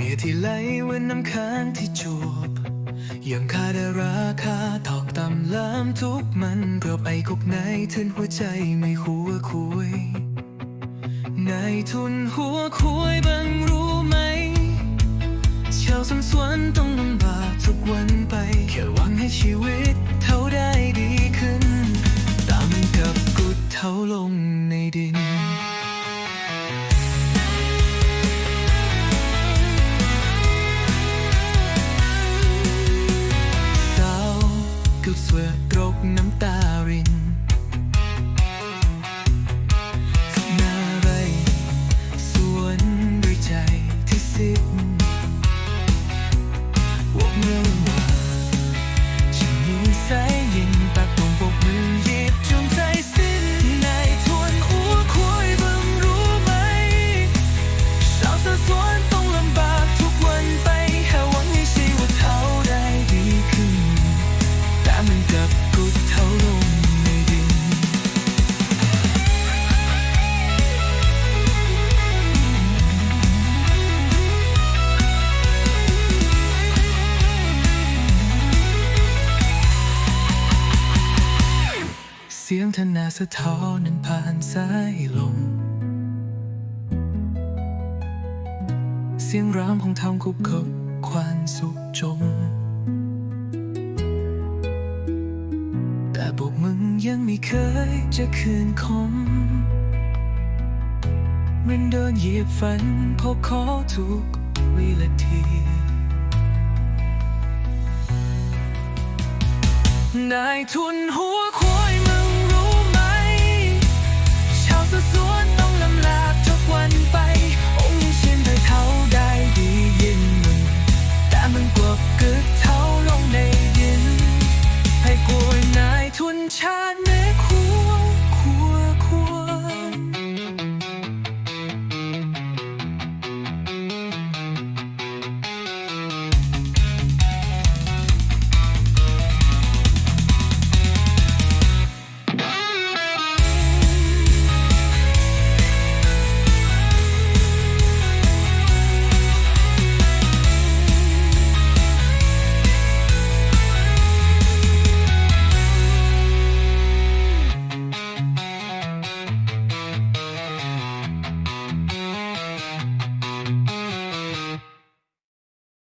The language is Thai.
มีที่ไหลวันน้ำค้างที่จูบยังค่าได้ราคาตอกตำล้ำทุกมันเกือบไอ้กุกในทึนหัวใจไม่หัวคุยนายทุนหัวคุยบังรู้ไหม ชาวสวนสวนต้องลำบากทุกวันไป แค่หวังให้ชีวิตเขาได้ดีขึ้น ตามกับกุดเท้าลง กับสวยตรกน้ำตารินน้าไรสวนด้วยใจที่สิ้นวกเมื่อว่ สียงธนาสะท้อนนั้นผ่านสายลม เสียงร้องของทองคุกคบควันสุขจม แต่พวกมึงยังไม่เคยจะคืนคมมันโดนเหยียบฝันพบขอทุกวินาทีนายทุนหัว ด